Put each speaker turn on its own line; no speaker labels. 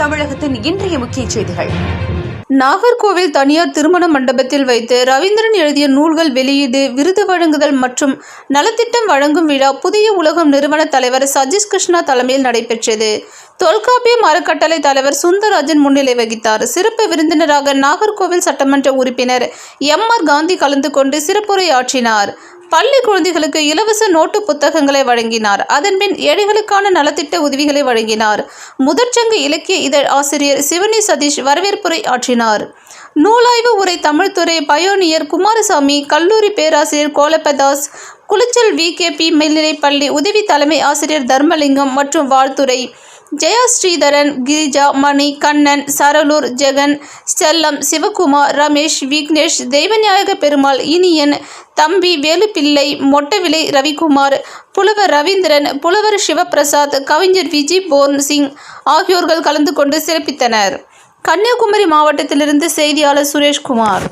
தமிழகத்தின் இன்றைய முக்கிய செய்திகள்.
நாகர்கோவில் தனியார் திருமண மண்டபத்தில் வைத்து ரவீந்திரன் எழுதிய நூல்கள் வெளியீடு விருது வழங்குதல் மற்றும் நலத்திட்டம் வழங்கும் விழா புதிய உலகம் நிறுவன தலைவர் சஜீஷ் கிருஷ்ணா தலைமையில் நடைபெற்றது. தொல்காப்பியம் அறக்கட்டளை தலைவர் சுந்தரராஜன் முன்னிலை வகித்தார். சிறப்பு விருந்தினராக நாகர்கோவில் சட்டமன்ற உறுப்பினர் எம் ஆர் காந்தி கலந்து கொண்டு சிறப்புரை ஆற்றினார் பள்ளி குழந்தைகளுக்கு இலவச நோட்டு புத்தகங்களை வழங்கினார். அதன்பின் ஏழைகளுக்கான நலத்திட்ட உதவிகளை வழங்கினார். முதற்சங்க இலக்கிய இதழ் ஆசிரியர் சிவனி சதீஷ் வரவேற்புரை ஆற்றினார். நூலாய்வு உரை தமிழ்துறை பயோனியர் குமாரசாமி கல்லூரி பேராசிரியர் Kolappadas Kulichal V K P மேல்நிலைப்பள்ளி உதவி தலைமை ஆசிரியர் தர்மலிங்கம் மற்றும் வாழ்த்துறை. ஜெயா ஸ்ரீதரன் கிரிஜா மணி கண்ணன் சரளூர் ஜெகன் செல்லம் சிவகுமார் ரமேஷ் விக்னேஷ் தெய்வநாயக பெருமாள் இனியன் தம்பி வேலுப்பிள்ளை மொட்டவிலை ரவிக்குமார் புலவர் ரவீந்திரன் புலவர் சிவபிரசாத் கவிஞர் விஜி போர்ன் சிங் ஆகியோர்கள் கலந்து கொண்டு சிறப்பித்தனர். கன்னியாகுமரி மாவட்டத்திலிருந்து செய்தியாளர் சுரேஷ்குமார்.